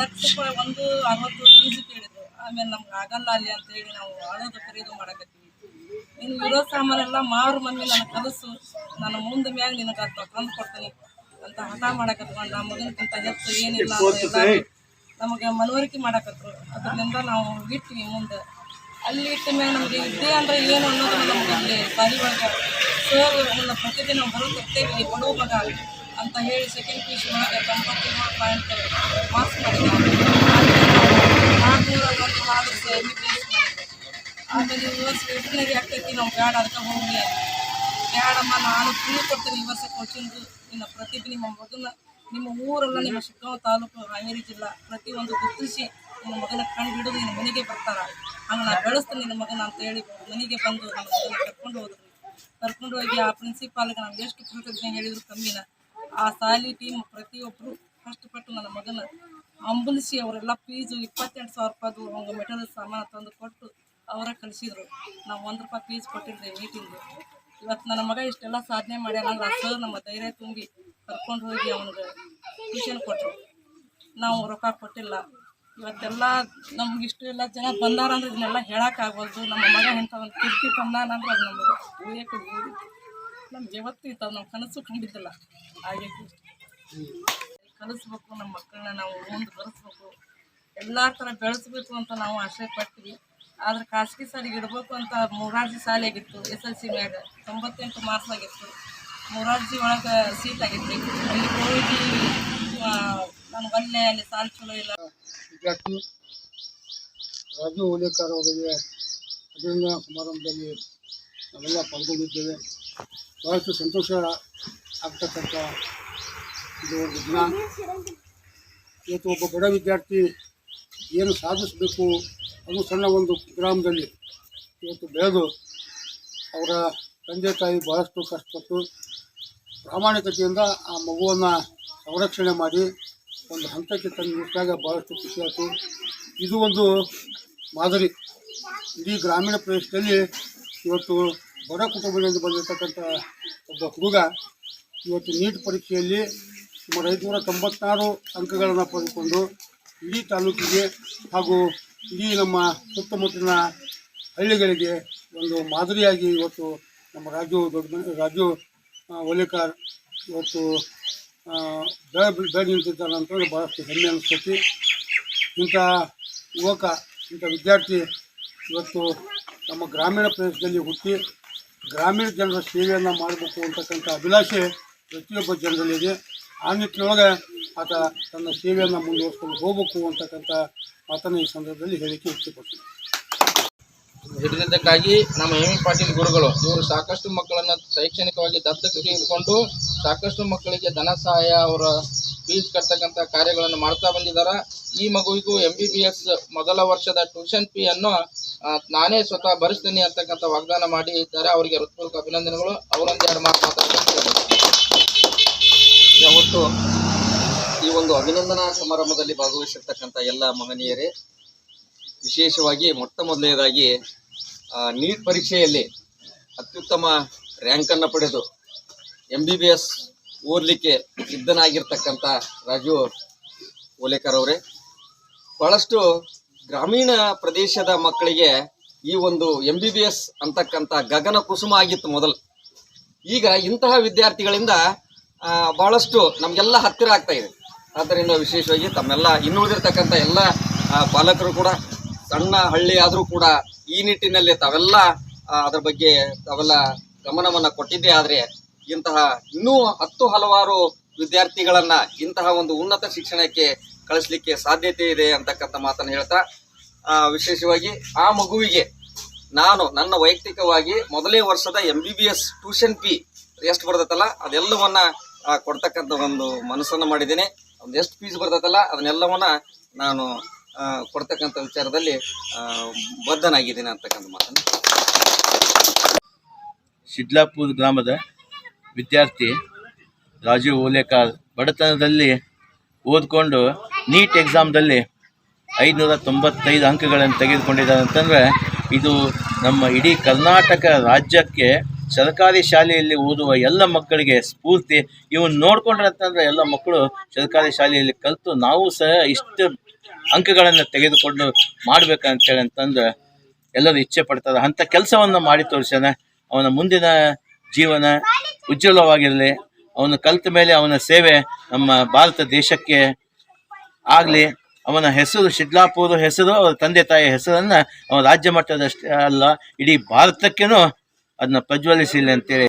ಲಕ್ಷ ರೂಪಾಯಿ ಒಂದು ಅರವತ್ತು ಫೀಸ್ ಕೇಳಿದ್ರು. ಆಮೇಲೆ ನಮ್ಗೆ ಆಗಲ್ಲ ಅಲ್ಲಿ ಅಂತೇಳಿ ನಾವು ಆಡೋದು ಖರೀದಿ ಮಾಡಕತ್ತೀವಿ. ಇನ್ನು ಇರೋ ಸಾಮಾನೆಲ್ಲ ಮಾರು ಮಮ್ಮಿ ನನಗೆ ಕಲಸು ನಾನು ಮುಂದೆ ಮ್ಯಾಗ ನಿನಗೆ ತಂದು ಕೊಡ್ತೀನಿ ಅಂತ ಹಠ ಮಾಡಕತ್ಕೊಂಡು ಆ ಮಗನಕ್ಕಿಂತ ಹೆಚ್ಚು ಏನಿಲ್ಲ ನಮಗೆ ಮನವರಿಕೆ ಮಾಡಕತ್ರು. ಅದರಿಂದ ನಾವು ಇಟ್ವಿ ಮುಂದೆ. ಅಲ್ಲಿ ಇಟ್ಟ ಮೇಲೆ ನಮಗೆ ಇದ್ದೇ ಅಂದ್ರೆ ಏನು ಅನ್ನೋದು ನಮ್ಗೆ ಅಲ್ಲಿ ಸಾಲಿ ಒಳಗೆ ಸರ್ ನನ್ನ ಪ್ರತಿದಿನ ಬರುತ್ತೇವೆ ಬಡವ ಮಗ ಅಂತ ಹೇಳಿ ಸೆಕೆಂಡ್ ಪಿ ಯು ಒಳಗೆ ತೊಂಬತ್ತೇಳು ಪಾಯಿಂಟ್ ಆಮೇಲೆ ಈ ವರ್ಷ ವೆಟ್ರಿನರಿ ಆಗ್ತೈತಿ, ನಾವು ಬೇಡ ಅದಕ್ಕೆ ಹೋಗಿ ಬೇಡಮ್ಮ, ನಾನು ಫ್ರೀ ಕೊಡ್ತೀನಿ ಈ ವರ್ಷ ನಿನ್ನ ಪ್ರತಿಭೆ, ನಿಮ್ಮ ಮಗನ, ನಿಮ್ಮ ಊರಲ್ಲ, ನಿಮ್ಮ ಶಿಗ್ಗಾಂವ್ ತಾಲೂಕು, ಹಾವೇರಿ ಜಿಲ್ಲಾ. ಪ್ರತಿಯೊಂದು ಗುರುತಿಸಿ ನಿಮ್ಮ ಮಗನ ಕಂಡು ಹಿಡಿದು ನಿನ್ನ ಮನೆಗೆ ಬರ್ತಾರ. ಹಂಗೆ ನಾನು ಬೆಳೆಸ್ತೀನಿ ನಿನ್ನ ಮಗನ ಅಂತ ಹೇಳಿ ಮನೆಗೆ ಬಂದು ನನ್ನ ಮಗನ ಕರ್ಕೊಂಡು ಹೋದ್ರು. ಕರ್ಕೊಂಡು ಹೋಗಿ ಆ ಪ್ರಿನ್ಸಿಪಾಲ್ಗೆ ನಾವು ಎಷ್ಟು ಕೃತಜ್ಞೆ ಹೇಳಿದ್ರು ಕಮ್ಮಿನ. ಆ ಸಾಲಿ ಟೀಮ್ ಪ್ರತಿಯೊಬ್ಬರು ಕಷ್ಟಪಟ್ಟು ನನ್ನ ಮಗನ ಅಂಬುಲಿಸಿ ಅವರೆಲ್ಲ ಫೀಸು ಇಪ್ಪತ್ತೆಂಟು ಸಾವಿರ ರೂಪಾಯಿದು ಹಂಗೆ ಮೆಟೀರಿಯಲ್ ಸಾಮಾನು ತಂದು ಕೊಟ್ಟು ಅವರ ಕಲಿಸಿದ್ರು ನಾವು ಒಂದು ರೂಪಾಯಿ ಫೀಸ್ ಕೊಟ್ಟಿದ್ದೆ ಮೀಟಿಂಗು ಇವತ್ತು ನನ್ನ ಮಗ ಇಷ್ಟೆಲ್ಲ ಸಾಧನೆ ಮಾಡ್ಯಾನಂದ್ರೆ ಅಷ್ಟು ನಮ್ಮ ಧೈರ್ಯ ತುಂಬಿ ಕರ್ಕೊಂಡು ಹೋಗಿ ಅವನಿಗೆ ಟ್ಯೂಷನ್ ಕೊಟ್ಟರು ನಾವು ರೊಕ್ಕ ಕೊಟ್ಟಿಲ್ಲ. ಇವತ್ತೆಲ್ಲ ನಮ್ಗೆ ಇಷ್ಟು ಎಲ್ಲ ಜನ ಬಂದಾರಂದ್ರೆ ಇದನ್ನೆಲ್ಲ ಹೇಳೋಕ್ಕಾಗ್ಬೋದು ನಮ್ಮ ಮಗ ಇಂಥ ಒಂದು ಕಿರ್ಕಿ ತಂದಾನಂದ್ರೆ ಅದು ನಮಗೆ ಉಳಿಯೋಕೆ ನಮ್ಗೆ ಇತ್ತು ನಮ್ಮ ಕನಸು ಕಂಡಿದ್ದಿಲ್ಲ. ಹಾಗೆ. ಕಲಿಸ್ಬೇಕು ನಮ್ಮ ಮಕ್ಕಳನ್ನ ನಾವು ಮುಂದೆ ಬರೆಸ್ಬೇಕು ಎಲ್ಲ ಥರ ಬೆಳೆಸ್ಬೇಕು ಅಂತ ನಾವು ಆಸೆ ಪಡ್ತೀವಿ. ಆದ್ರೆ ಖಾಸಗಿ ಶಾಲೆಗೆ ಇಡಬೇಕು ಅಂತ ಮೂರಾರ್ಜಿ ಶಾಲೆ ಆಗಿತ್ತು, ಎಸ್ ಎಲ್ ಸಿ ಮ್ಯಾಗ. ತೊಂಬತ್ತೆಂಟು ಮಾರ್ಕ್ಸ್ ಆಗಿತ್ತು. ಮೂರಾರ್ಜಿ ಒಳಗೆ ಸೀಟ್ ಆಗಿತ್ತು. ಅಲ್ಲಿ ಹೋಗಿ ನಾನು ಬಂದೆ, ಅಲ್ಲಿ ಸಾಲ್ ಚಲೋ ಇಲ್ಲ. ವಿದ್ಯಾರ್ಥಿ ರಾಜು ಓಲೇಕರ್ ಅವರಿಗೆ ಅಭಿನಂದನಾ ಸಮಾರಂಭದಲ್ಲಿ ನಾವೆಲ್ಲ ಪಾಲ್ಗೊಂಡಿದ್ದೇವೆ. ಬಹಳಷ್ಟು ಸಂತೋಷ ಆಗ್ತಕ್ಕಂಥ ಇದು ಒಂದು ದಿನ ಇವತ್ತು ಒಬ್ಬ ಬಡ ವಿದ್ಯಾರ್ಥಿ ಏನು ಸಾಧಿಸಬೇಕು ಅದು ಸಣ್ಣ ಒಂದು ಗ್ರಾಮದಲ್ಲಿ ಇವತ್ತು ಬೆಳೆದು ಅವರ ತಂದೆ ತಾಯಿ ಬಹಳಷ್ಟು ಕಷ್ಟಪಟ್ಟು ಪ್ರಾಮಾಣಿಕತೆಯಿಂದ ಆ ಮಗುವನ್ನು ಸಂರಕ್ಷಣೆ ಮಾಡಿ ಒಂದು ಹಂತಕ್ಕೆ ತಂದು ನಿಂತಾಗ ಭಾಳಷ್ಟು ಖುಷಿಯಾಯಿತು ಇದು ಒಂದು ಮಾದರಿ. ಇಡೀ ಗ್ರಾಮೀಣ ಪ್ರದೇಶದಲ್ಲಿ ಇವತ್ತು ಬಡ ಕುಟುಂಬದಿಂದ ಬಂದಿರತಕ್ಕಂಥ ಒಬ್ಬ ಹುಡುಗ ಇವತ್ತು ನೀಟ್ ಪರೀಕ್ಷೆಯಲ್ಲಿ ಸುಮಾರು ಐದುನೂರ ತೊಂಬತ್ತಾರು ಅಂಕಗಳನ್ನು ಪಡೆದುಕೊಂಡು ಇಡೀ ತಾಲೂಕಿಗೆ ಹಾಗೂ ಇಡೀ ನಮ್ಮ ಸುತ್ತಮುತ್ತಲಿನ ಹಳ್ಳಿಗಳಿಗೆ ಒಂದು ಮಾದರಿಯಾಗಿ ಇವತ್ತು ನಮ್ಮ ರಾಜು ದೊಡ್ಡ ರಾಜು ಒಲೆಕಾರ್ ಇವತ್ತು ಬೆಳೆ ಬೆಳೆ ನಿಂತಿದ್ದಾನೆ ಅಂತಂದ್ರೆ ಭಾಳಷ್ಟು ಹೆಮ್ಮೆ ಅನಿಸ್ತೈತಿ. ಇಂಥ ಯುವಕ, ಇಂಥ ವಿದ್ಯಾರ್ಥಿ ಇವತ್ತು ನಮ್ಮ ಗ್ರಾಮೀಣ ಪ್ರದೇಶದಲ್ಲಿ ಹುಟ್ಟಿ ಗ್ರಾಮೀಣ ಜನರ ಸೇವೆಯನ್ನು ಮಾಡಬೇಕು ಅಂತಕ್ಕಂಥ ಅಭಿಲಾಷೆ ಪ್ರತಿಯೊಬ್ಬ ಜನರಲ್ಲಿದೆ. ಆ ನಿಟ್ಟಿನೊಳಗೆ ಆತ ತನ್ನ ಸೇವೆಯನ್ನು ಮುಂದುವರಿಸ್ಕೊಂಡು ಹೋಗಬೇಕು ಅಂತಕ್ಕಂಥ ಮಾತನ್ನು ಈ ಸಂದರ್ಭದಲ್ಲಿ ಹೇಳಿಕೆ ಇಷ್ಟಪಡ್ತೀನಿ ಹಿಡಿದಿದ್ದಕ್ಕಾಗಿ ನಮ್ಮ ಎ ಪಾಟೀಲ್ ಗುರುಗಳು, ಇವರು ಸಾಕಷ್ಟು ಮಕ್ಕಳನ್ನ ಶೈಕ್ಷಣಿಕವಾಗಿ ದತ್ತಕ್ಕೆ ತೆಗೆದುಕೊಂಡು ಸಾಕಷ್ಟು ಮಕ್ಕಳಿಗೆ ಧನ ಸಹಾಯ, ಅವರ ಫೀಸ್ ಕಟ್ತಕ್ಕಂಥ ಕಾರ್ಯಗಳನ್ನು ಮಾಡ್ತಾ ಬಂದಿದ್ದಾರೆ ಈ ಮಗುವಿಗೂ ಎಂ ಮೊದಲ ವರ್ಷದ ಟ್ಯೂಷನ್ ಫೀ ಅನ್ನು ನಾನೇ ಸ್ವತಃ ಭರಿಸ್ತೀನಿ ಅಂತಕ್ಕಂಥ ವಾಗ್ದಾನ ಮಾಡಿದ್ದಾರೆ ಅವರಿಗೆ ಹೃತ್ಪೂರ್ವಕ ಅಭಿನಂದನೆಗಳು. ಅವರೊಂದು ಎರಡು ಮಾತು ಮಾತಾಡ್ತಾರೆ ಯಾವತ್ತು ಈ ಒಂದು ಅಭಿನಂದನಾ ಸಮಾರಂಭದಲ್ಲಿ ಭಾಗವಹಿಸಿರ್ತಕ್ಕಂಥ ಎಲ್ಲ ಮಹನೀಯರೇ, ವಿಶೇಷವಾಗಿ ಮೊಟ್ಟ ಮೊದಲನೇದಾಗಿ ನೀಟ್ ಪರೀಕ್ಷೆಯಲ್ಲಿ ಅತ್ಯುತ್ತಮ ರ್ಯಾಂಕನ್ನು ಪಡೆದು ಎಂ ಬಿ ಬಿ ಎಸ್ ಓದಲಿಕ್ಕೆ ಸಿದ್ಧನಾಗಿರ್ತಕ್ಕಂಥ ರಾಜು ಓಲೇಕರ್ ಅವರೇ. ಬಹಳಷ್ಟು ಗ್ರಾಮೀಣ ಪ್ರದೇಶದ ಮಕ್ಕಳಿಗೆ ಈ ಒಂದು ಎಂ ಬಿ ಬಿ ಎಸ್ ಅಂತಕ್ಕಂಥ ಗಗನ ಕುಸುಮ ಆಗಿತ್ತು ಮೊದಲು. ಈಗ ಇಂತಹ ವಿದ್ಯಾರ್ಥಿಗಳಿಂದ ಆ, ಬಹಳಷ್ಟು ನಮಗೆಲ್ಲ ಹತ್ತಿರ ಆಗ್ತಾ ಇದೆ. ಆದ್ದರಿಂದ ವಿಶೇಷವಾಗಿ ತಮ್ಮೆಲ್ಲ ಇನ್ನುಳಿದಿರ್ತಕ್ಕಂಥ ಎಲ್ಲ ಪಾಲಕರು ಕೂಡ ಸಣ್ಣ ಹಳ್ಳಿ ಆದರೂ ಕೂಡ ಈ ನಿಟ್ಟಿನಲ್ಲಿ ತಾವೆಲ್ಲ ಅದರ ಬಗ್ಗೆ ತಾವೆಲ್ಲ ಗಮನವನ್ನು ಕೊಟ್ಟಿದ್ದೇ ಆದರೆ ಇಂತಹ ಇನ್ನೂ ಹತ್ತು ಹಲವಾರು ವಿದ್ಯಾರ್ಥಿಗಳನ್ನು ಇಂತಹ ಒಂದು ಉನ್ನತ ಶಿಕ್ಷಣಕ್ಕೆ ಕಳಿಸ್ಲಿಕ್ಕೆ ಸಾಧ್ಯತೆ ಇದೆ ಅಂತಕ್ಕಂಥ ಮಾತನ್ನು ಹೇಳ್ತಾ ವಿಶೇಷವಾಗಿ ಆ ಮಗುವಿಗೆ ನಾನು ನನ್ನ ವೈಯಕ್ತಿಕವಾಗಿ ಮೊದಲೇ ವರ್ಷದ M B B S tuition fee ಎಷ್ಟು ಬರ್ತೈತಲ್ಲ ಅದೆಲ್ಲವನ್ನ ಕೊಡ್ತಕ್ಕಂಥ ಒಂದು ಮನಸ್ಸನ್ನು ಮಾಡಿದ್ದೇನೆ. ಒಂದು ಎಷ್ಟು ಫೀಸ್ ಬರ್ತೈತಲ್ಲ ಅದನ್ನೆಲ್ಲವನ್ನ ನಾನು ಆ, ಕೊಡ್ತಕ್ಕಂಥ ವಿಚಾರದಲ್ಲಿ ಬದ್ಧನಾಗಿದ್ದೇನೆ ಅಂತಕ್ಕಂಥ ಮಾತನ್ನು. ಶಿಡ್ಲಾಪುರ ಗ್ರಾಮದ ವಿದ್ಯಾರ್ಥಿ ರಾಜೀವ್ ಓಲೇಕಾರ್ ಬಡತನದಲ್ಲಿ ಓದ್ಕೊಂಡು ನೀಟ್ ಎಕ್ಸಾಮ್ದಲ್ಲಿ ಐದುನೂರ ತೊಂಬತ್ತೈದು ಅಂಕಗಳನ್ನು ತೆಗೆದುಕೊಂಡಿದ್ದಾರೆ ಅಂತಂದರೆ ಇದು ನಮ್ಮ ಇಡೀ ಕರ್ನಾಟಕ ರಾಜ್ಯಕ್ಕೆ ಸರ್ಕಾರಿ ಶಾಲೆಯಲ್ಲಿ ಓದುವ ಎಲ್ಲ ಮಕ್ಕಳಿಗೆ ಸ್ಫೂರ್ತಿ. ಇವನ್ ನೋಡ್ಕೊಂಡ್ರೆ ಅಂತಂದ್ರೆ ಎಲ್ಲ ಮಕ್ಕಳು ಸರ್ಕಾರಿ ಶಾಲೆಯಲ್ಲಿ ಕಲಿತು ನಾವು ಸಹ ಇಷ್ಟು ಅಂಕಗಳನ್ನು ತೆಗೆದುಕೊಂಡು ಮಾಡ್ಬೇಕಂತೇಳಿ ಅಂತಂದ್ರೆ ಎಲ್ಲರೂ ಇಚ್ಛೆ ಪಡ್ತಾರೆ. ಅಂಥ ಕೆಲಸವನ್ನು ಮಾಡಿ ತೋರಿಸೋಣ ಅವನ ಮುಂದಿನ ಜೀವನ ಉಜ್ವಲವಾಗಿರಲಿ. ಅವನು ಕಲಿತ ಮೇಲೆ ಅವನ ಸೇವೆ ನಮ್ಮ ಭಾರತ ದೇಶಕ್ಕೆ ಆಗಲಿ. ಅವನ ಹೆಸರು ಶಿಡ್ಲಾಪುರ ಹೆಸರು, ಅವರ ತಂದೆ ತಾಯಿಯ ಹೆಸರನ್ನು ಅವನ ರಾಜ್ಯ ಮಟ್ಟದಷ್ಟೇ ಅಲ್ಲ, ಇಡೀ ಭಾರತಕ್ಕೇನು ಅದನ್ನ ಅಂತ ಅಂತೇಳಿ